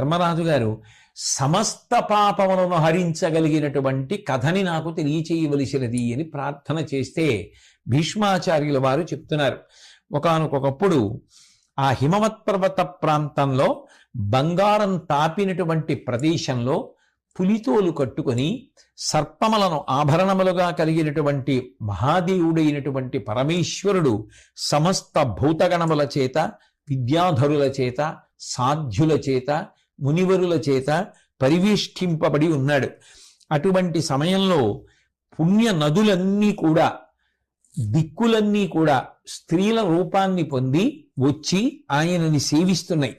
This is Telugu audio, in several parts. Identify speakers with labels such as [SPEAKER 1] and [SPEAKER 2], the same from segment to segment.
[SPEAKER 1] ధర్మరాజు గారు సమస్త పాపములను హరించగలిగినటువంటి కథని నాకు తెలియచేయవలసినది అని ప్రార్థన చేస్తే భీష్మాచార్యుల వారు చెప్తున్నారు. ఒకనకొకప్పుడు ఆ హిమవత్ పర్వత ప్రాంతంలో బంగారం తాపినటువంటి ప్రదేశంలో పులితోలు కట్టుకొని సర్పములను ఆభరణములుగా కలిగినటువంటి మహాదేవుడైనటువంటి పరమేశ్వరుడు సమస్త భూతగణముల చేత విద్యాధరుల చేత సాధ్యుల చేత మునివరుల చేత పరివేష్టింపబడి ఉన్నాడు. అటువంటి సమయంలో పుణ్య నదులన్నీ కూడా దిక్కులన్నీ కూడా స్త్రీల రూపాన్ని పొంది వచ్చి ఆయనని సేవిస్తున్నాయి.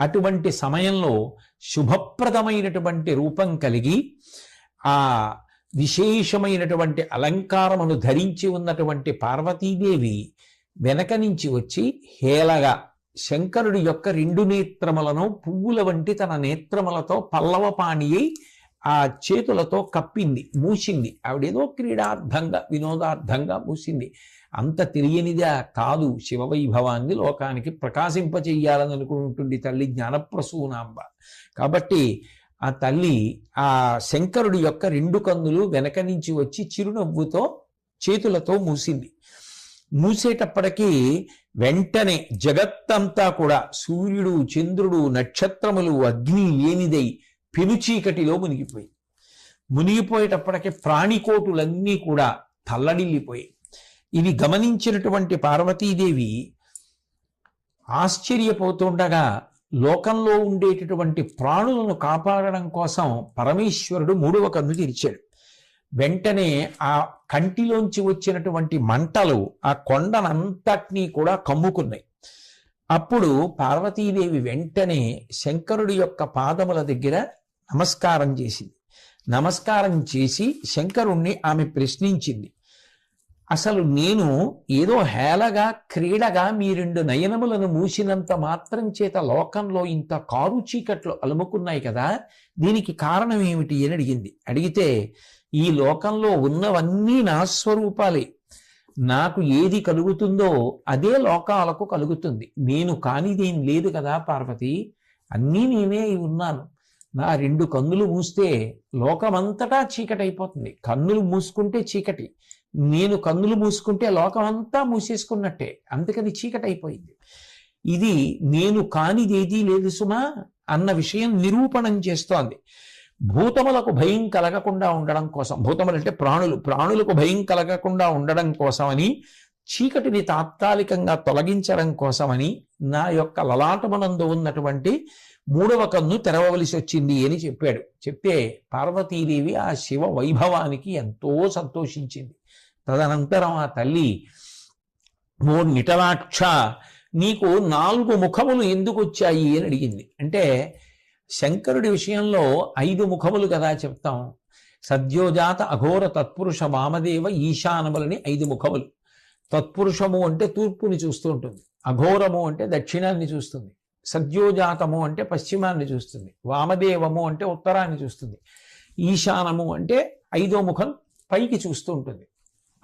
[SPEAKER 1] అటువంటి సమయంలో శుభప్రదమైనటువంటి రూపం కలిగి ఆ విశేషమైనటువంటి అలంకారమును ధరించి ఉన్నటువంటి పార్వతీదేవి వెనక నుంచి వచ్చి హేళగా శంకరుడి యొక్క రెండు నేత్రములను పువ్వుల వంటి తన నేత్రములతో పల్లవపాణి అయి ఆ చేతులతో కప్పింది మూసింది. ఆవిడేదో క్రీడార్థంగా వినోదార్థంగా మూసింది. అంత తెలియనిదా కాదు శివవైభవాన్ని లోకానికి ప్రకాశింపచేయాలని అనుకుంటుంది తల్లి జ్ఞానప్రసూనాంబ. కాబట్టి ఆ తల్లి ఆ శంకరుడి యొక్క రెండు కన్నులు వెనక నుంచి వచ్చి చిరునవ్వుతో చేతులతో మూసింది. మూసేటప్పటికీ వెంటనే జగత్తంతా కూడా సూర్యుడు చంద్రుడు నక్షత్రములు అగ్ని లేనిదై పెనుచీకటిలో మునిగిపోయి మునిగిపోయేటప్పటికి ప్రాణికోటులన్నీ కూడా తల్లడిల్లిపోయాయి. ఇవి గమనించినటువంటి పార్వతీదేవి ఆశ్చర్యపోతుండగా లోకంలో ఉండేటటువంటి ప్రాణులను కాపాడడం కోసం పరమేశ్వరుడు మూడవ కన్ను తెరిచాడు. వెంటనే ఆ కంటిలోంచి వచ్చినటువంటి మంటలు ఆ కొండనంతటినీ కూడా కమ్ముకున్నాయి. అప్పుడు పార్వతీదేవి వెంటనే శంకరుడి యొక్క పాదముల దగ్గర నమస్కారం చేసింది. నమస్కారం చేసి శంకరుణ్ణి ఆమె ప్రశ్నించింది. అసలు నేను ఏదో హేళగా క్రీడగా మీ రెండు నయనములను మూసినంత మాత్రం చేత లోకంలో ఇంత కారు చీకట్లు అలుముకున్నాయి కదా దీనికి కారణం ఏమిటి అని అడిగింది. అడిగితే ఈ లోకంలో ఉన్నవన్నీ నా స్వరూపాలే. నాకు ఏది కలుగుతుందో అదే లోకాలకు కలుగుతుంది. నేను కానిదేం లేదు కదా పార్వతి. అన్నీ నేనే ఉన్నాను. నా రెండు కన్నులు మూస్తే లోకమంతటా చీకటి అయిపోతుంది కన్నులు మూసుకుంటే చీకటి. నేను కన్నులు మూసుకుంటే లోకమంతా మూసేసుకున్నట్టే. అందుకని చీకటి అయిపోయింది ఇది నేను కానిదేదీ లేదు సుమా అన్న విషయం నిరూపణం చేస్తోంది. భూతములకు భయం కలగకుండా ఉండడం కోసం భూతములు అంటే ప్రాణులు ప్రాణులకు భయం కలగకుండా ఉండడం కోసమని చీకటిని తాత్కాలికంగా తొలగించడం కోసమని నా యొక్క లలాటమునందు ఉన్నటువంటి మూడవ కన్ను తెరవవలసి వచ్చింది అని చెప్పాడు. చెప్తే పార్వతీదేవి ఆ శివ వైభవానికి ఎంతో సంతోషించింది. తదనంతరం ఆ తల్లి ఓ నిటలాక్ష నీకు నాలుగు ముఖములు ఎందుకు వచ్చాయి? అని అడిగింది. అంటే శంకరుడి విషయంలో ఐదు ముఖములు కదా చెప్తాం. సద్యోజాత అఘోర తత్పురుష వామదేవ ఈశానములని ఐదు ముఖములు. తత్పురుషము అంటే తూర్పుని చూస్తూ ఉంటుంది. అఘోరము అంటే దక్షిణాన్ని చూస్తుంది. సద్యోజాతము అంటే పశ్చిమాన్ని చూస్తుంది. వామదేవము అంటే ఉత్తరాన్ని చూస్తుంది. ఈశానము అంటే ఐదో ముఖం పైకి చూస్తూ ఉంటుంది.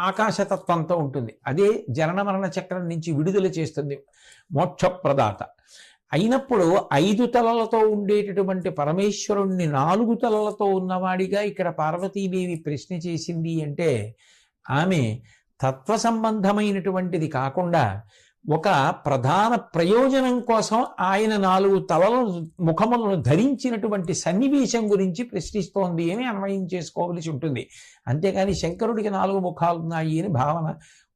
[SPEAKER 1] ఆకాశతత్వంతో ఉంటుంది. అదే జనన మరణ చక్రం నుంచి విడుదల చేస్తుంది. మోక్షప్రదాత. అయినప్పుడు ఐదు తలలతో ఉండేటటువంటి పరమేశ్వరుణ్ణి నాలుగు తలలతో ఉన్నవాడిగా ఇక్కడ పార్వతీదేవి ప్రశ్న చేసింది అంటే ఆమె తత్వ సంబంధమైనటువంటిది కాకుండా ఒక ప్రధాన ప్రయోజనం కోసం ఆయన నాలుగు తలలు ముఖములను ధరించినటువంటి సన్నివేశం గురించి ప్రశ్నిస్తోంది అని అన్వయం చేసుకోవలసి ఉంటుంది. అంతేకాని శంకరుడికి నాలుగు ముఖాలు ఉన్నాయి అని భావన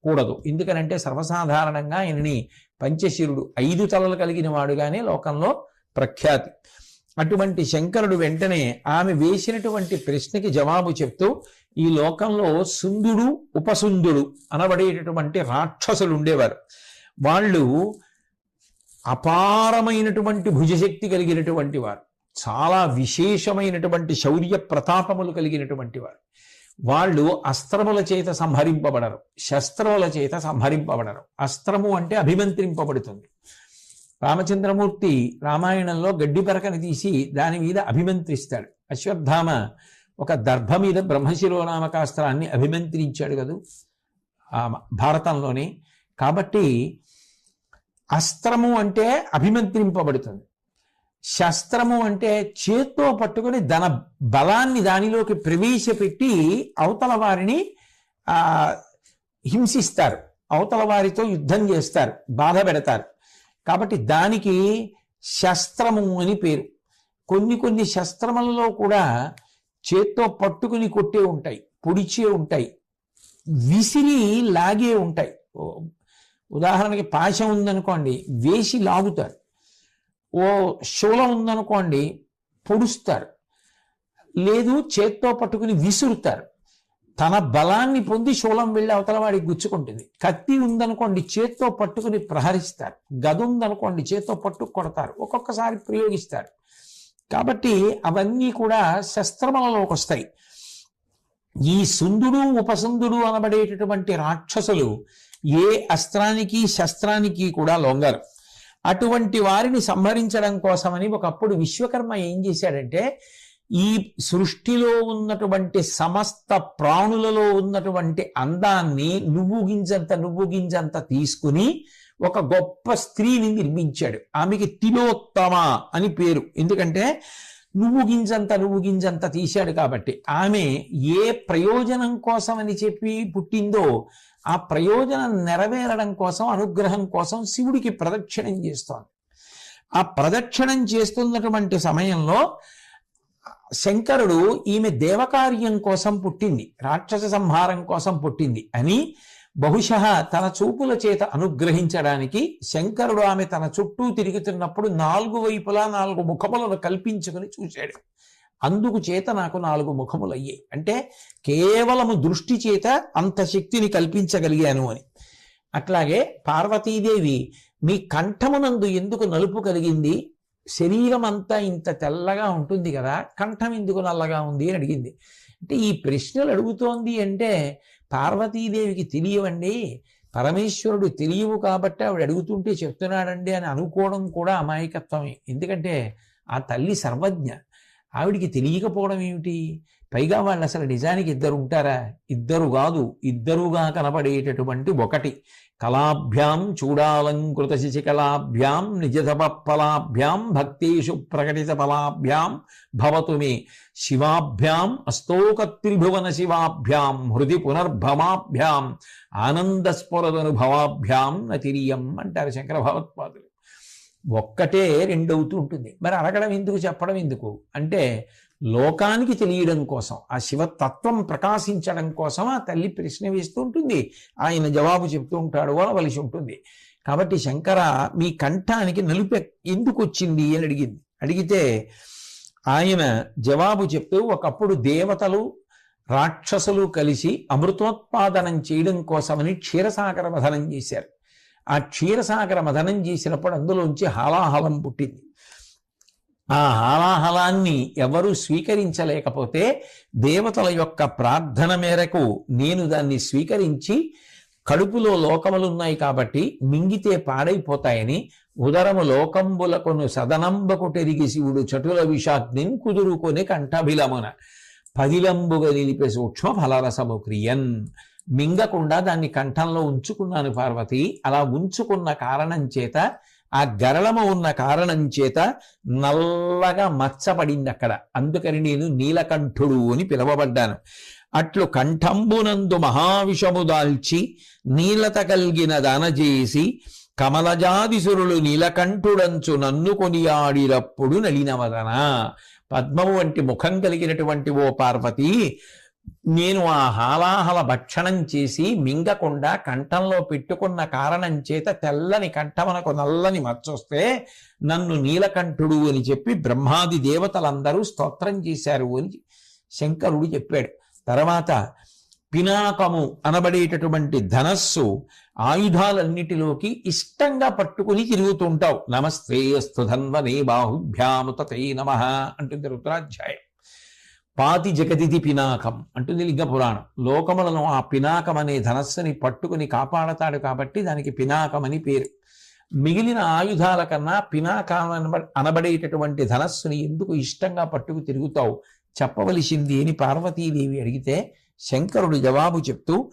[SPEAKER 1] కూడదు. ఎందుకనంటే సర్వసాధారణంగా ఆయనని పంచశిరుడు ఐదు తలలు కలిగిన వాడుగానే లోకంలో ప్రఖ్యాతి. అటువంటి శంకరుడు వెంటనే ఆమె వేసినటువంటి ప్రశ్నకి జవాబు చెప్తూ ఈ లోకంలో సుందుడు ఉపసుందుడు అనబడేటటువంటి రాక్షసులు ఉండేవారు. వాళ్ళు అపారమైనటువంటి భుజశక్తి కలిగినటువంటి వారు. చాలా విశేషమైనటువంటి శౌర్య ప్రతాపములు కలిగినటువంటి వారు. వాళ్ళు అస్త్రముల చేత సంహరింపబడరు. శస్త్రముల చేత సంహరింపబడరు. అస్త్రము అంటే అభిమంత్రింపబడుతుంది. రామచంద్రమూర్తి రామాయణంలో గడ్డి పరకని తీసి దాని మీద అభిమంత్రిస్తాడు. అశ్వత్థామ ఒక దర్భ మీద బ్రహ్మశిరోనామకాస్త్రాన్ని అభిమంత్రించాడు కదూ భారతంలోనే. కాబట్టి అస్త్రము అంటే అభిమంత్రింపబడుతుంది. శస్త్రము అంటే చేత్తో పట్టుకొని ధన బలాన్ని దానిలోకి ప్రవేశపెట్టి అవతల వారిని హింసిస్తారు. అవతల వారితో యుద్ధం చేస్తారు బాధ పెడతారు. కాబట్టి దానికి శస్త్రము అని పేరు. కొన్ని కొన్ని శస్త్రములలో కూడా చేత్తో పట్టుకుని కొట్టే ఉంటాయి పొడిచే ఉంటాయి విసిరి లాగే ఉంటాయి. ఉదాహరణకి పాశం ఉందనుకోండి వేసి లాగుతారు. ఓ శూలం ఉందనుకోండి పొడుస్తారు. లేదు చేత్తో పట్టుకుని విసురుతారు. తన బలాన్ని పొంది శూలం వెళ్ళి అవతల వాడికి గుచ్చుకుంటుంది. కత్తి ఉందనుకోండి చేత్తో పట్టుకుని ప్రహరిస్తారు. గది ఉందనుకోండి చేత్తో పట్టు కొడతారు. ఒక్కొక్కసారి ప్రయోగిస్తారు. కాబట్టి అవన్నీ కూడా శస్త్రములలోకి వస్తాయి. ఈ సుందుడు ఉపసుందుడు అనబడేటటువంటి రాక్షసులు ఏ అస్త్రానికి శస్త్రానికి కూడా లొంగరు. అటువంటి వారిని సంహరించడం కోసమని ఒకప్పుడు విశ్వకర్మ ఏం చేశాడంటే ఈ సృష్టిలో ఉన్నటువంటి సమస్త ప్రాణులలో ఉన్నటువంటి అందాన్ని నువ్వు గింజంత నువ్వు గింజంత తీసుకుని ఒక గొప్ప స్త్రీని నిర్మించాడు. ఆమెకి తిలోత్తమ అని పేరు. ఎందుకంటే నువ్వు గింజంత నువ్వు గింజంత తీశాడు కాబట్టి. ఆమె ఏ ప్రయోజనం కోసం అని చెప్పి పుట్టిందో ఆ ప్రయోజనం నెరవేరడం కోసం అనుగ్రహం కోసం శివుడికి ప్రదక్షిణం చేస్తోంది. ఆ ప్రదక్షిణం చేస్తున్నటువంటి సమయంలో శంకరుడు ఈమె దేవకార్యం కోసం పుట్టింది రాక్షస సంహారం కోసం పుట్టింది అని బహుశ తన చూపుల చేత అనుగ్రహించడానికి శంకరుడు ఆమె తన చుట్టూ తిరుగుతున్నప్పుడు నాలుగు వైపులా నాలుగు ముఖములను కల్పించుకుని చూశాడు. అందుకు చేత నాకు నాలుగు ముఖములు అయ్యాయి. అంటే కేవలము దృష్టి చేత అంత శక్తిని కల్పించగలిగాను అని. అట్లాగే పార్వతీదేవి మీ కంఠమునందు ఎందుకు నలుపు కలిగింది? శరీరం అంతా ఇంత తెల్లగా ఉంటుంది కదా కంఠం ఎందుకు నల్లగా ఉంది అని అడిగింది. అంటే ఈ ప్రశ్నలు అడుగుతోంది అంటే పార్వతీదేవికి తెలియవండి. పరమేశ్వరుడు తెలియవు కాబట్టి ఆవిడ అడుగుతుంటే చెప్తున్నాడండి అని అనుకోవడం కూడా అమాయకత్వమే. ఎందుకంటే ఆ తల్లి సర్వజ్ఞ. ఆవిడికి తెలియకపోవడం ఏమిటి? పైగా వాళ్ళు అసలు నిజానికి ఇద్దరు ఉంటారా? ఇద్దరు కాదు. ఇద్దరుగా కనపడేటటువంటి ఒకటి. కళాభ్యాం చూడాలంకృత శిశికళాభ్యాం నిజతపఫలాభ్యాం భక్తేషు ప్రకటిత ఫలాభ్యాం భవతు మే. శివాభ్యాం అస్తోకత్రిభువన శివాభ్యాం హృది పునర్భమాభ్యాం ఆనందస్ఫురదనుభవాభ్యాం నతిరియం అంటారు శంకర భగవత్పాదులు. ఒక్కటే రెండవుతూ ఉంటుంది. మరి అడగడం ఎందుకు చెప్పడం ఎందుకు? అంటే లోకానికి తెలియడం కోసం ఆ శివతత్వం ప్రకాశించడం కోసం ఆ తల్లి ప్రశ్న వేస్తూ ఉంటుంది. ఆయన జవాబు చెప్తూ ఉంటాడు అనవలసి ఉంటుంది. కాబట్టి శంకర మీ కంఠానికి నలుపు ఎందుకు వచ్చింది అని అడిగింది. అడిగితే ఆయన జవాబు చెప్తూ ఒకప్పుడు దేవతలు రాక్షసులు కలిసి అమృతోత్పాదనం చేయడం కోసమని క్షీరసాగర వధనం చేశారు. ఆ క్షీరసాగర మదనం చేసినప్పుడు అందులోంచి హాలాహలం పుట్టింది. ఆ హాలాహలాన్ని ఎవరు స్వీకరించలేకపోతే దేవతల యొక్క ప్రార్థన మేరకు నేను దాన్ని స్వీకరించి కడుపులో లోకములున్నాయి కాబట్టి మింగితే పాడైపోతాయని ఉదరము లోకంబులకును సదనంబకు టెరిగి శివుడు చటుల విషాగ్నిన్ కుదురుకొని కంఠభిలమున పదిలంబుగా నిలిపే సూక్ష్మ ఫలరసము క్రియన్. మింగకుండా దాన్ని కంఠంలో ఉంచుకున్నాను పార్వతి. అలా ఉంచుకున్న కారణం చేత ఆ గరళము ఉన్న కారణం చేత నల్లగా మచ్చపడింది అక్కడ. అందుకని నేను నీలకంఠుడు అని పిలువబడ్డాను. అట్లు కంఠంబునందు మహావిషము దాల్చి నీలత కలిగిన దానజేసి కమలజాదిసురులు నీలకంఠుడంచు నన్ను కొనియాడినప్పుడు నలినవదన. పద్మము వంటి ముఖం కలిగినటువంటి ఓ పార్వతి నేను ఆ హాలాహల భక్షణం చేసి మింగకుండా కంఠంలో పెట్టుకున్న కారణం చేత తెల్లని కంఠమనకు నల్లని మచ్చొస్తే నన్ను నీలకంఠుడు అని చెప్పి బ్రహ్మాది దేవతలందరూ స్తోత్రం చేశారు అని శంకరుడు చెప్పాడు. తర్వాత పినాకము అనబడేటటువంటి ధనస్సు ఆయుధాలన్నిటిలోకి ఇష్టంగా పట్టుకుని తిరుగుతుంటావు. నమస్తే అస్తు ధన్వనే బాహుభ్యాముతతే నమ అంటుంది రుద్రాధ్యాయం పాతి జగదిది పినాకం అంటుంది లింగ పురాణం. లోకములను ఆ పినాకం అనే ధనస్సుని పట్టుకుని కాపాడతాడు కాబట్టి దానికి పినాకం అని పేరు. మిగిలిన ఆయుధాల కన్నా పినాకం అనబడేటటువంటి ధనస్సుని ఎందుకు ఇష్టంగా పట్టుకు తిరుగుతావు? చెప్పవలసింది అని పార్వతీదేవి అడిగితే శంకరుడు జవాబు చెప్తూ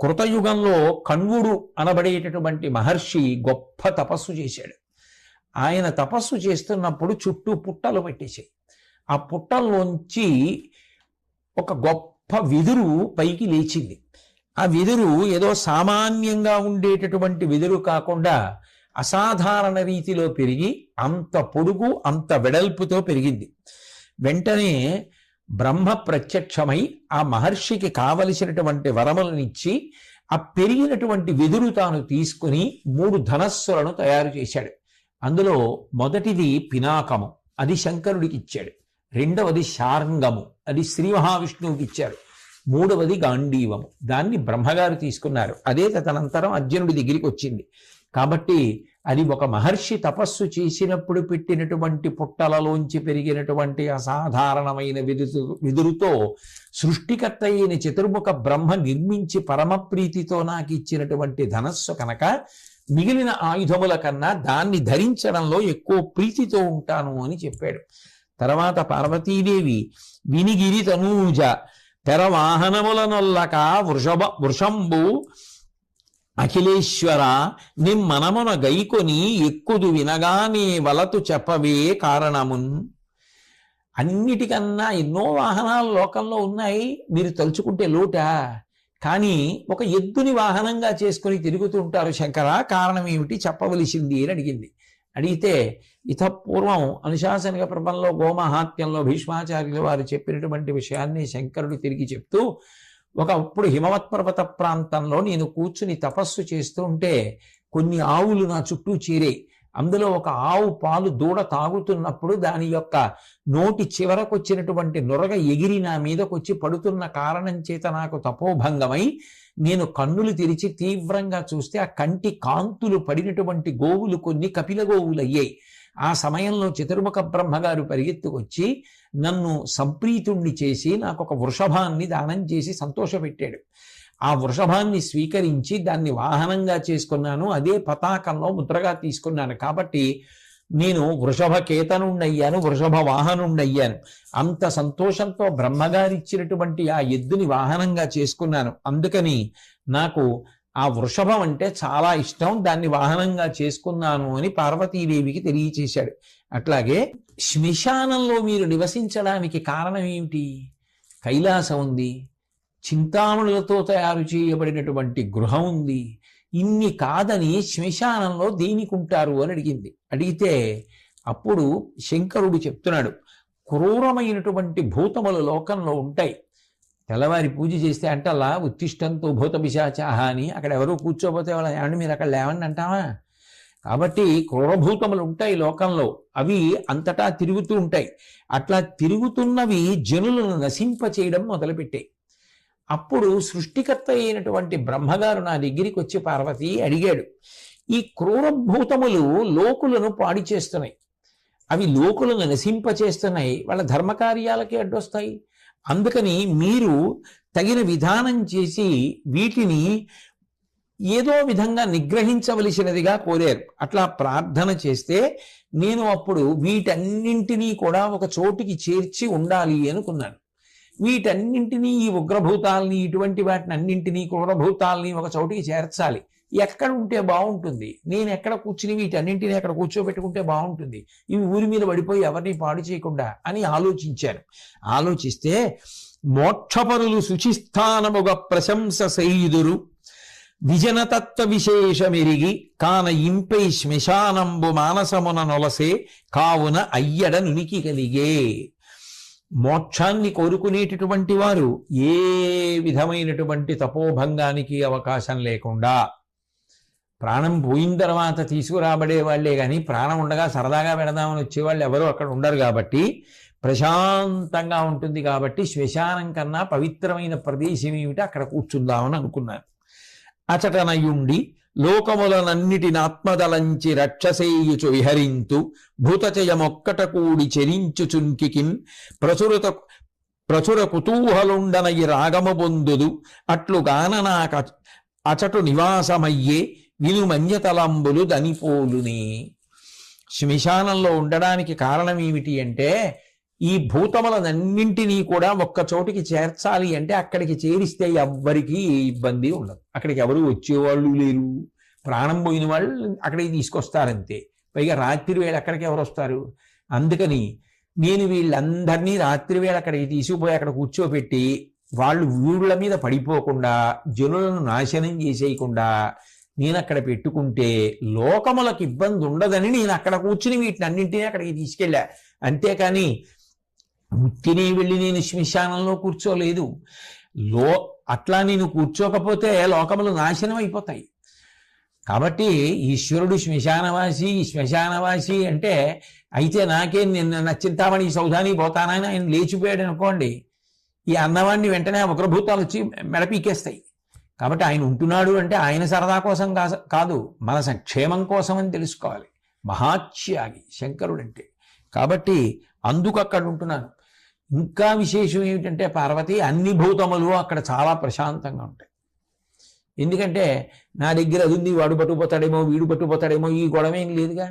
[SPEAKER 1] కృతయుగంలో కణ్వుడు అనబడేటటువంటి మహర్షి గొప్ప తపస్సు చేశాడు. ఆయన తపస్సు చేస్తున్నప్పుడు చుట్టూ పుట్టలు పెట్టేశాయి. ఆ పుట్టల్లోంచి ఒక గొప్ప వెదురు పైకి లేచింది. ఆ వెదురు ఏదో సామాన్యంగా ఉండేటటువంటి వెదురు కాకుండా అసాధారణ రీతిలో పెరిగి అంత పొడుగు అంత వెడల్పుతో పెరిగింది. వెంటనే బ్రహ్మ ప్రత్యక్షమై ఆ మహర్షికి కావలసినటువంటి వరములనిచ్చి ఆ పెరిగినటువంటి వెదురు తాను తీసుకుని మూడు ధనస్సులను తయారు చేశాడు. అందులో మొదటిది పినాకము. అది శంకరుడికి ఇచ్చాడు. రెండవది శార్ంగము. అది శ్రీ మహావిష్ణువుకి ఇచ్చారు. మూడవది గాంధీవము. దాన్ని బ్రహ్మగారు తీసుకున్నారు. అదే తదనంతరం అర్జునుడి దగ్గరికి వచ్చింది. కాబట్టి అది ఒక మహర్షి తపస్సు చేసినప్పుడు పెట్టినటువంటి పుట్టలలోంచి పెరిగినటువంటి అసాధారణమైన విదురు విదురుతో సృష్టికర్త అయిన చతుర్ముఖ బ్రహ్మ నిర్మించి పరమప్రీతితో నాకు ఇచ్చినటువంటి ధనస్సు కనుక మిగిలిన ఆయుధముల కన్నా దాన్ని ధరించడంలో ఎక్కువ ప్రీతితో ఉంటాను అని చెప్పాడు. తర్వాత పార్వతీదేవి వినిగిరి తనూజ తెరవాహనములనొల్లక వృషభ వృషంబు అఖిలేశ్వర నిమ్మనమున గైకొని ఎక్కుదు వినగానే వలతు చెప్పవే కారణమున్. అన్నిటికన్నా ఎన్నో వాహనాలు లోకంలో ఉన్నాయి మీరు తలుచుకుంటే లోట. కానీ ఒక ఎద్దుని వాహనంగా చేసుకుని తిరుగుతుంటారు శంకర కారణం ఏమిటి? చెప్పవలసింది అని అడిగింది. అడిగితే ఇత పూర్వం అనుశాసనిక ప్రభంలో గోమహాత్యంలో భీష్మాచార్యులు వారు చెప్పినటువంటి విషయాన్ని శంకరుడు తిరిగి చెప్తూ ఒకప్పుడు హిమవత్ పర్వత ప్రాంతంలో నేను కూర్చుని తపస్సు చేస్తూ ఉంటే కొన్ని ఆవులు నా చుట్టూ చేరే అందులో ఒక ఆవు పాలు దూడ తాగుతున్నప్పుడు దాని యొక్క నోటి చివరకు వచ్చినటువంటి నొరగ ఎగిరి నా మీదకొచ్చి పడుతున్న కారణం చేత నాకు తపోభంగమై నేను కన్నులు తెరిచి తీవ్రంగా చూస్తే ఆ కంటి కాంతులు పడినటువంటి గోవులు కొన్ని కపిల గోవులు అయ్యాయి ఆ సమయంలో చతుర్ముఖ బ్రహ్మగారు పరిగెత్తుకొచ్చి నన్ను సంప్రీతుణ్ణి చేసి నాకు ఒక వృషభాన్ని దానం చేసి సంతోషపెట్టాడు. ఆ వృషభాన్ని స్వీకరించి దాన్ని వాహనంగా చేసుకున్నాను. అదే పతాకంలో ముద్రగా తీసుకున్నాను. కాబట్టి నేను వృషభ కేతనుండయ్యాను వృషభ వాహనుండయ్యాను అంత సంతోషంతో బ్రహ్మగారిచ్చినటువంటి ఆ ఎద్దుని వాహనంగా చేసుకున్నాను. అందుకని నాకు ఆ వృషభం అంటే చాలా ఇష్టం దాన్ని వాహనంగా చేసుకున్నాను అని పార్వతీదేవికి తెలియచేశాడు. అట్లాగే శ్మశానంలో మీరు నివసించడానికి కారణం ఏమిటి? కైలాసం ఉంది చింతామణులతో తయారు చేయబడినటువంటి గృహం ఉంది. ఇన్ని కాదని శ్మశానంలో దేనికుంటారు అని అడిగింది. అడిగితే అప్పుడు శంకరుడు చెప్తున్నాడు క్రూరమైనటువంటి భూతములు లోకంలో ఉంటాయి. తెల్లవారి పూజ చేస్తే అంటల్లా ఉత్తిష్టంతో భూత పిశాచాహ అని అక్కడ ఎవరో కూర్చోపోతే వాళ్ళ ఏమండి మీరు అక్కడ లేవండి అంటావా? కాబట్టి క్రూరభూతములు ఉంటాయి లోకంలో. అవి అంతటా తిరుగుతూ ఉంటాయి. అట్లా తిరుగుతున్నవి జనులను నశింప చేయడం మొదలుపెట్టాయి. అప్పుడు సృష్టికర్త అయినటువంటి బ్రహ్మగారు నా దగ్గరికి వచ్చి పార్వతి అడిగాడు ఈ క్రూరభూతములు లోకులను పాడి చేస్తున్నాయి. అవి లోకులను నశింపచేస్తున్నాయి. వాళ్ళ ధర్మకార్యాలకి అడ్డొస్తాయి. అందుకని మీరు తగిన విధానం చేసి వీటిని ఏదో విధంగా నిగ్రహించవలసినదిగా కోరారు. అట్లా ప్రార్థన చేస్తే నేను అప్పుడు వీటన్నింటినీ కూడా ఒక చోటికి చేర్చి ఉండాలి అనుకున్నాను. వీటన్నింటినీ ఈ ఉగ్రభూతాల్ని ఇటువంటి వాటిని అన్నింటినీ క్రూరభూతాలని ఒక చోటికి చేర్చాలి. ఎక్కడ ఉంటే బాగుంటుంది. నేను ఎక్కడ కూర్చుని వీటన్నింటినీ ఎక్కడ కూర్చోబెట్టుకుంటే బాగుంటుంది. ఇవి ఊరి మీద పడిపోయి ఎవరిని పాడు చేయకుండా అని ఆలోచించారు. ఆలోచిస్తే మోక్షపరులు శుచిస్థానముగ ప్రశంస సెయ్యుదురు విజనతత్వ విశేషమెరిగి కాన ఇంపై శ్మశానంబు మానసమున నొలసే కావున అయ్యడ నునికి కలిగే. మోక్షాన్ని కోరుకునేటటువంటి వారు ఏ విధమైనటువంటి తపోభంగానికి అవకాశం లేకుండా ప్రాణం పోయిన తర్వాత తీసుకురాబడే వాళ్ళే కానీ ప్రాణం ఉండగా సరదాగా పెడదామని వచ్చేవాళ్ళు ఎవరు అక్కడ ఉండరు కాబట్టి ప్రశాంతంగా ఉంటుంది కాబట్టి శ్మశానం కన్నా పవిత్రమైన ప్రదేశం ఏమిటి అక్కడ కూర్చుందామని అనుకున్నారు అచటనయుండి లోకములనన్నిటిని ఆత్మదలంచి రక్షసేయుచు విహరింతు భూతచయమొక్కట కూడి చెరించుచున్కికిన్ ప్రచురత ప్రచుర కుతూహలుండనయి రాగము పొందుదు అట్లుగాన నాక అచటు నివాసమయ్యే వినుమన్యతలంబులు దనిపోలుని శ్మశానంలో ఉండడానికి కారణం ఏమిటి అంటే ఈ భూతములనన్నింటినీ కూడా ఒక్క చోటికి చేర్చాలి అంటే అక్కడికి చేరిస్తే ఎవ్వరికీ ఇబ్బంది ఉండదు. అక్కడికి ఎవరు వచ్చేవాళ్ళు లేరు. ప్రాణం పోయిన వాళ్ళు అక్కడికి తీసుకొస్తారంతే. పైగా రాత్రి వేళ అక్కడికి ఎవరు వస్తారు? అందుకని నేను వీళ్ళందరినీ రాత్రి వేళ అక్కడికి తీసుకుపోయి అక్కడ కూర్చోబెట్టి వాళ్ళు వీళ్ళ మీద పడిపోకుండా జనులను నాశనం చేసేయకుండా నేను అక్కడ పెట్టుకుంటే లోకములకు ఇబ్బంది ఉండదని నేను అక్కడ కూర్చుని వీటిని అన్నింటినీ అక్కడికి తీసుకెళ్ళా. అంతేకాని ఉత్తిని వెళ్ళి నేను శ్మశానంలో కూర్చోలేదు. లో అట్లా నేను కూర్చోకపోతే లోకములు నాశనం అయిపోతాయి. కాబట్టి ఈశ్వరుడు శ్మశానవాసి శ్మశానవాసి అంటే అయితే నాకేం నిన్న నచ్చింతామని సౌధాని పోతానని ఆయన లేచిపోయాడు అనుకోండి. ఈ అన్నవాడిని వెంటనే ఉగ్రభూతాలు వచ్చి మెడపీకేస్తాయి కాబట్టి ఆయన ఉంటున్నాడు అంటే ఆయన సరదా కోసం కాదు మన సంక్షేమం కోసం అని తెలుసుకోవాలి. మహాత్యాగి శంకరుడు అంటే కాబట్టి అందుకు అక్కడ ఉంటున్నాను. ఇంకా విశేషం ఏమిటంటే పార్వతి అన్ని భూతములు అక్కడ చాలా ప్రశాంతంగా ఉంటాయి. ఎందుకంటే నా దగ్గర అది ఉంది వాడు పట్టుకుపోతాడేమో వీడు పట్టుకుపోతాడేమో ఈ గొడవ ఏం లేదుగా.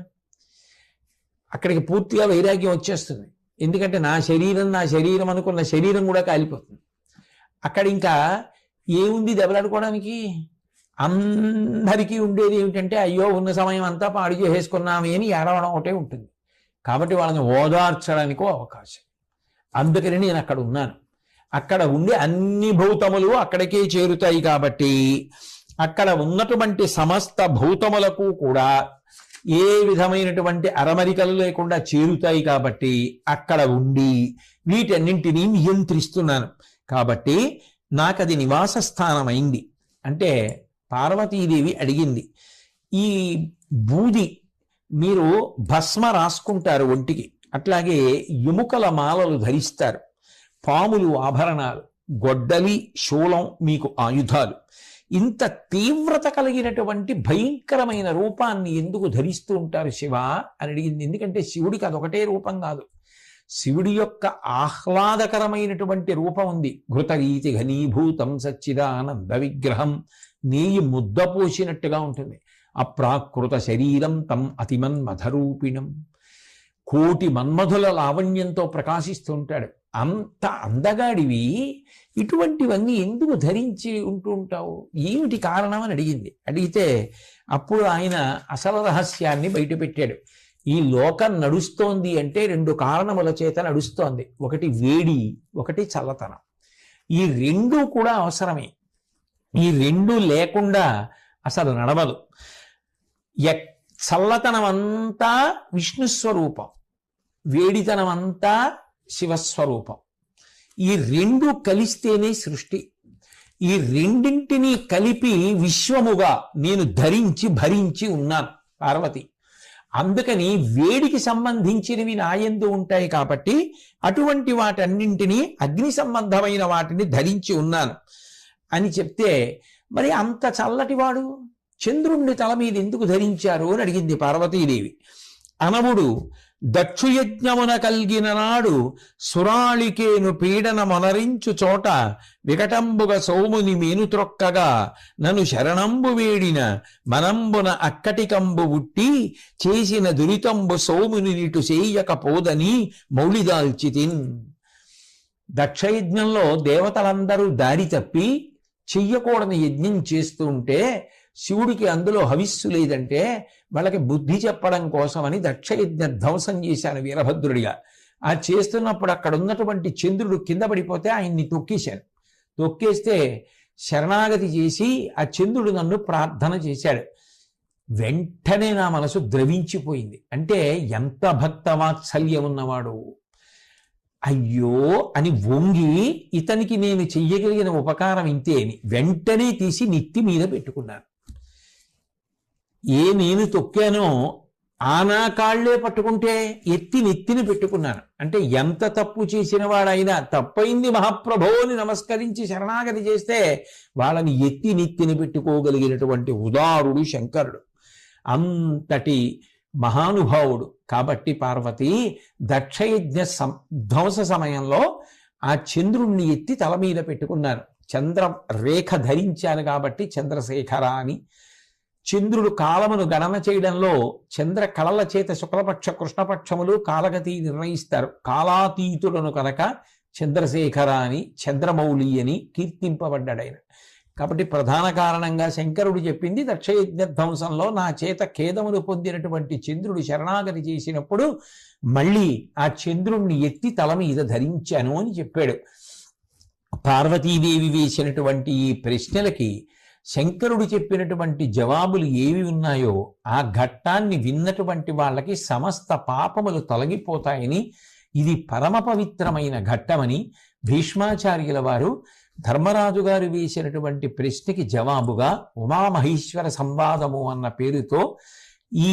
[SPEAKER 1] అక్కడికి పూర్తిగా వైరాగ్యం వచ్చేస్తుంది. ఎందుకంటే నా శరీరం నా శరీరం అనుకున్న శరీరం కూడా కాలిపోతుంది. అక్కడ ఇంకా ఏముంది దెబ్బలాడుకోవడానికి అందరికీ ఉండేది ఏమిటంటే అయ్యో ఉన్న సమయం అంతా పాడు చేసేసుకున్నామే అని ఏడవడం ఒకటే ఉంటుంది. కాబట్టి వాళ్ళని ఓదార్చడానికో అవకాశం. అందుకని నేను అక్కడ ఉన్నాను. అక్కడ ఉండి అన్ని భూతములు అక్కడికే చేరుతాయి కాబట్టి అక్కడ ఉన్నటువంటి సమస్త భూతములకు కూడా ఏ విధమైనటువంటి అరమరికలు లేకుండా చేరుతాయి కాబట్టి అక్కడ ఉండి వీటన్నింటినీ నియంత్రిస్తున్నాను. కాబట్టి నాకు అది నివాస స్థానమైంది అంటే పార్వతీదేవి అడిగింది ఈ బూది మీరు భస్మ రాసుకుంటారు ఒంటికి అట్లాగే ఎముకల మాలలు ధరిస్తారు. పాములు ఆభరణాలు గొడ్డలి శూలం మీకు ఆయుధాలు. ఇంత తీవ్రత కలిగినటువంటి భయంకరమైన రూపాన్ని ఎందుకు ధరిస్తూ ఉంటారు శివ? అని అడిగింది. ఎందుకంటే శివుడికి అదొకటే రూపం కాదు. శివుడి యొక్క ఆహ్లాదకరమైనటువంటి రూపం ఉంది. ఘృతరీతి ఘనీభూతం సచ్చిదానంద విగ్రహం. నేయి ముద్ద పోసినట్టుగా ఉంటుంది. అప్రాకృత శరీరం తం అతిమన్మధరూపిణం. కోటి మన్మధుల లావణ్యంతో ప్రకాశిస్తూ ఉంటాడు అంత అందగాడివి ఇటువంటివన్నీ ఎందుకు ధరించి ఉంటూ ఉంటావు? ఏమిటి కారణం అని అడిగింది. అడిగితే అప్పుడు ఆయన అసలు రహస్యాన్ని బయటపెట్టాడు. ఈ లోకం నడుస్తోంది అంటే రెండు కారణముల చేత నడుస్తోంది. ఒకటి వేడి ఒకటి చల్లతనం. ఈ రెండు కూడా అవసరమే. ఈ రెండు లేకుండా అసలు నడవదు. ఎక్ చల్లతనం అంతా విష్ణు స్వరూపం వేడితనం అంతా శివస్వరూపం. ఈ రెండు కలిస్తేనే సృష్టి. ఈ రెండింటినీ కలిపి విశ్వముగా నేను ధరించి భరించి ఉన్నాను. పార్వతి అందుకని వేడికి సంబంధించినవి నాయందు ఉంటాయి కాబట్టి అటువంటి వాటన్నింటినీ అగ్ని సంబంధమైన వాటిని ధరించి ఉన్నాను. అని చెప్తే మరి అంత చల్లటి వాడు? చంద్రుణ్ణి తల మీద ఎందుకు ధరించారు? అని అడిగింది పార్వతీదేవి. అనవుడు దక్షుయజ్ఞమున కల్గిన నాడు సురాళికేను పీడన మొనరించు చోట వికటంబుగ సోముని మేను త్రొక్కగా నన్ను శరణంబు వేడిన మనంబున అక్కటికంబు ఉట్టి చేసిన దురితంబు సోముని నిటు చేయకపోదని మౌళిదాల్చితిన్. దక్షయజ్ఞంలో దేవతలందరూ దారి తప్పి చెయ్యకూడని యజ్ఞం చేస్తూ ఉంటే శివుడికి అందులో హవిస్సు లేదంటే వాళ్ళకి బుద్ధి చెప్పడం కోసమని దక్షయజ్ఞ ధ్వంసం చేశాను వీరభద్రుడిగా. ఆ చేస్తున్నప్పుడు అక్కడ ఉన్నటువంటి చంద్రుడు కింద పడిపోతే ఆయన్ని తొక్కేశాను తొక్కేస్తే శరణాగతి చేసి ఆ చంద్రుడు నన్ను ప్రార్థన చేశాడు. వెంటనే నా మనసు ద్రవించిపోయింది. అంటే ఎంత భక్త వాత్సల్యం ఉన్నవాడు. అయ్యో అని వంగి ఇతనికి నేను చెయ్యగలిగిన ఉపకారం ఇంతే అని వెంటనే తీసి నెత్తి మీద పెట్టుకున్నాను. ఏ నేను తొక్కానో ఆనా కాళ్ళే పట్టుకుంటే ఎత్తి నెత్తిని పెట్టుకున్నాను. అంటే ఎంత తప్పు చేసిన వాడైనా తప్పైంది మహాప్రభువుని నమస్కరించి శరణాగతి చేస్తే వాళ్ళని ఎత్తి నెత్తిని పెట్టుకోగలిగినటువంటి ఉదారుడు శంకరుడు. అంతటి మహానుభావుడు. కాబట్టి పార్వతి దక్షయజ్ఞ సం ధ్వంస సమయంలో ఆ చంద్రుణ్ణి ఎత్తి తల మీద పెట్టుకున్నాను. చంద్ర రేఖ ధరించాను కాబట్టి చంద్రశేఖర అని చంద్రుడు కాలమును గణన చేయడంలో చంద్ర కళల చేత శుక్లపక్ష కృష్ణపక్షములు కాలగతి నిర్ణయిస్తారు. కాలాతీతులను కనుక చంద్రశేఖర అని చంద్రమౌళి అని కీర్తింపబడ్డాడు కాబట్టి ప్రధాన కారణంగా శంకరుడు చెప్పింది దక్షయజ్ఞ ధ్వంసంలో నా చేత ఖేదమును పొందినటువంటి చంద్రుడు శరణాగతి చేసినప్పుడు మళ్ళీ ఆ చంద్రుణ్ణి ఎత్తి తల మీద ధరించాను అని చెప్పాడు. పార్వతీదేవి వేసినటువంటి ఈ ప్రశ్నలకి శంకరుడు చెప్పినటువంటి జవాబులు ఏవి ఉన్నాయో ఆ ఘట్టాన్ని విన్నటువంటి వాళ్ళకి సమస్త పాపములు తొలగిపోతాయని ఇది పరమ పవిత్రమైన ఘట్టమని భీష్మాచార్యుల వారు ధర్మరాజు గారు వేసినటువంటి ప్రశ్నకి జవాబుగా ఉమామహేశ్వర సంవాదము అన్న పేరుతో ఈ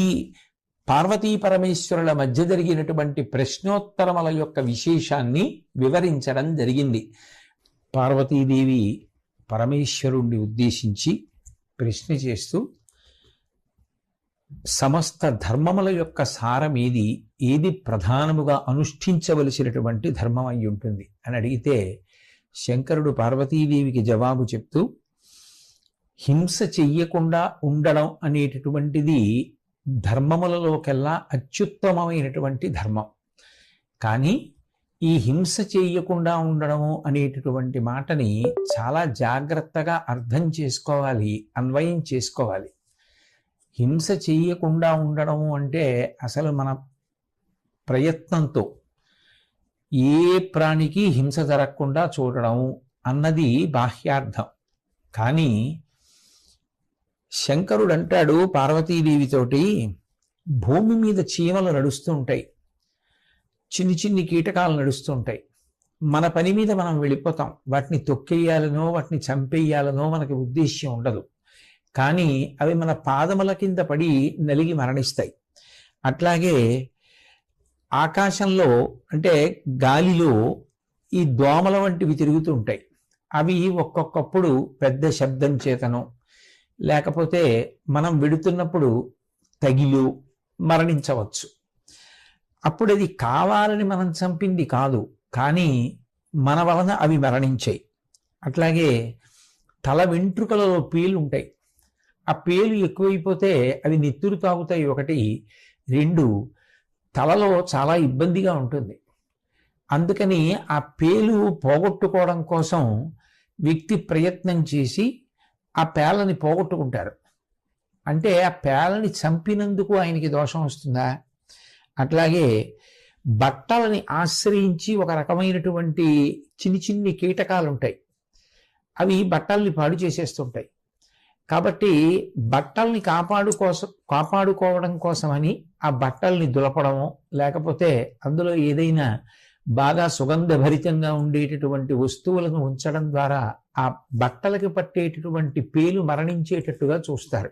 [SPEAKER 1] పార్వతీ పరమేశ్వరుల మధ్య జరిగినటువంటి ప్రశ్నోత్తరముల యొక్క విశేషాన్ని వివరించడం జరిగింది. పార్వతీదేవి పరమేశ్వరుణ్ణి ఉద్దేశించి ప్రశ్న చేస్తూ సమస్త ధర్మముల యొక్క సారం ఏది? ఏది ప్రధానముగా అనుష్ఠించవలసినటువంటి ధర్మం అయి ఉంటుంది? అని అడిగితే శంకరుడు పార్వతీదేవికి జవాబు చెప్తూ హింస చెయ్యకుండా ఉండడం అనేటటువంటిది ధర్మములలోకెల్లా అత్యుత్తమమైనటువంటి ధర్మం. కానీ ఈ హింస చేయకుండా ఉండడము అనేటటువంటి మాటని చాలా జాగ్రత్తగా అర్థం చేసుకోవాలి అన్వయం చేసుకోవాలి. హింస చేయకుండా ఉండడము అంటే అసలు మన ప్రయత్నంతో ఏ ప్రాణికి హింస జరగకుండా చూడడం అన్నది బాహ్యార్థం. కానీ శంకరుడు అంటాడు పార్వతీదేవితోటి భూమి మీద చీమలు నడుస్తూ ఉంటాయి. చిన్ని చిన్ని కీటకాలు నడుస్తుంటాయి. మన పని మీద మనం వెళ్ళిపోతాం. వాటిని తొక్కేయాలనో వాటిని చంపేయాలనో మనకి ఉద్దేశ్యం ఉండదు. కానీ అవి మన పాదముల కింద పడి నలిగి మరణిస్తాయి. అట్లాగే ఆకాశంలో అంటే గాలిలో ఈ దోమల వంటివి తిరుగుతూ ఉంటాయి. అవి ఒక్కొక్కప్పుడు పెద్ద శబ్దం చేతను లేకపోతే మనం విడుతున్నప్పుడు తగిలు మరణించవచ్చు. అప్పుడు అది కావాలని మనం చంపింది కాదు కానీ మన వలన అవి మరణించాయి. అట్లాగే తల వెంట్రుకలలో పేలు ఉంటాయి. ఆ పేలు ఎక్కువైపోతే అవి నెత్తురు తాగుతాయి ఒకటి రెండు తలలో చాలా ఇబ్బందిగా ఉంటుంది. అందుకని ఆ పేలు పోగొట్టుకోవడం కోసం వ్యక్తి ప్రయత్నం చేసి ఆ పేలని పోగొట్టుకుంటారు. అంటే ఆ పేలని చంపినందుకు ఆయనకి దోషం వస్తుందా? అట్లాగే బట్టలని ఆశ్రయించి ఒక రకమైనటువంటి చిన్ని చిన్ని కీటకాలు ఉంటాయి అవి బట్టల్ని పాడు చేసేస్తుంటాయి. కాబట్టి బట్టల్ని కాపాడు కోసం కాపాడుకోవడం కోసమని ఆ బట్టల్ని దులపడము లేకపోతే అందులో ఏదైనా బాగా సుగంధభరితంగా ఉండేటటువంటి వస్తువులను ఉంచడం ద్వారా ఆ బట్టలకి పట్టేటటువంటి పేలు మరణించేటట్టుగా చూస్తారు.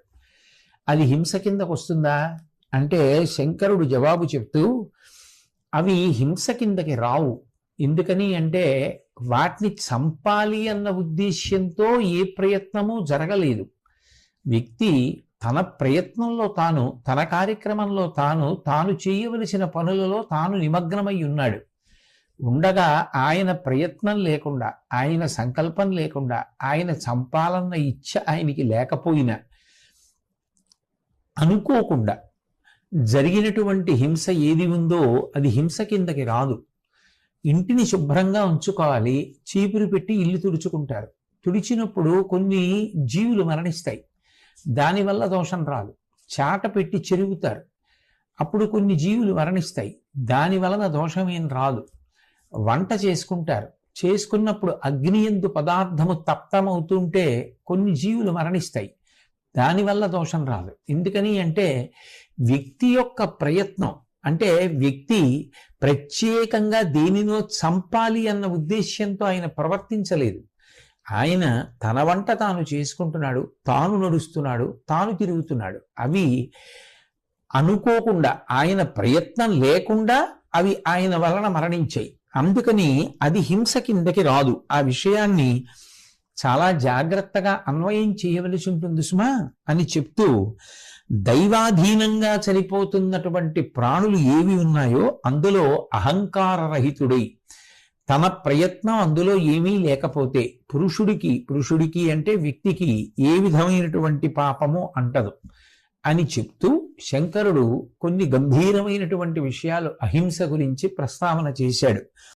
[SPEAKER 1] అది హింస కిందకు వస్తుందా అంటే శంకరుడు జవాబు చెప్తూ అవి హింస కిందకి రావు. ఎందుకని అంటే వాటిని చంపాలి అన్న ఉద్దేశ్యంతో ఏ ప్రయత్నము జరగలేదు. వ్యక్తి తన ప్రయత్నంలో తాను తన కార్యక్రమంలో తాను తాను చేయవలసిన పనులలో తాను నిమగ్నమై ఉన్నాడు. ఉండగా ఆయన ప్రయత్నం లేకుండా ఆయన సంకల్పం లేకుండా ఆయన చంపాలన్న ఇచ్చ ఆయనకి లేకపోయినా అనుకోకుండా జరిగినటువంటి హింస ఏది ఉందో అది హింస కిందకి రాదు. ఇంటిని శుభ్రంగా ఉంచుకోవాలి చీపురు పెట్టి ఇల్లు తుడుచుకుంటారు. తుడిచినప్పుడు కొన్ని జీవులు మరణిస్తాయి. దానివల్ల దోషం రాదు. చాట పెట్టి చెరుగుతారు. అప్పుడు కొన్ని జీవులు మరణిస్తాయి. దాని వలన దోషం ఏం రాదు. వంట చేసుకుంటారు. చేసుకున్నప్పుడు అగ్ని ఎందు పదార్థము తప్తమవుతుంటే కొన్ని జీవులు మరణిస్తాయి. దానివల్ల దోషం రాదు. ఎందుకని అంటే వ్యక్తి యొక్క ప్రయత్నం అంటే వ్యక్తి ప్రత్యేకంగా దేనినో చంపాలి అన్న ఉద్దేశ్యంతో ఆయన ప్రవర్తించలేదు. ఆయన తన వంట తాను చేసుకుంటున్నాడు తాను నడుస్తున్నాడు తాను తిరుగుతున్నాడు. అవి అనుకోకుండా ఆయన ప్రయత్నం లేకుండా అవి ఆయన వలన మరణించాయి. అందుకని అది హింస కిందకి రాదు. ఆ విషయాన్ని చాలా జాగ్రత్తగా అన్వయం చేయవలసి ఉంటుంది సుమా అని చెప్తూ దైవాధీనంగా చనిపోతున్నటువంటి ప్రాణులు ఏవి ఉన్నాయో అందులో అహంకారరహితుడై తన ప్రయత్నం అందులో ఏమీ లేకపోతే పురుషుడికి పురుషుడికి అంటే వ్యక్తికి ఏ విధమైనటువంటి పాపము అంటదు. అని చెప్తూ శంకరుడు కొన్ని గంభీరమైనటువంటి విషయాలు అహింస గురించి ప్రస్తావన చేశాడు.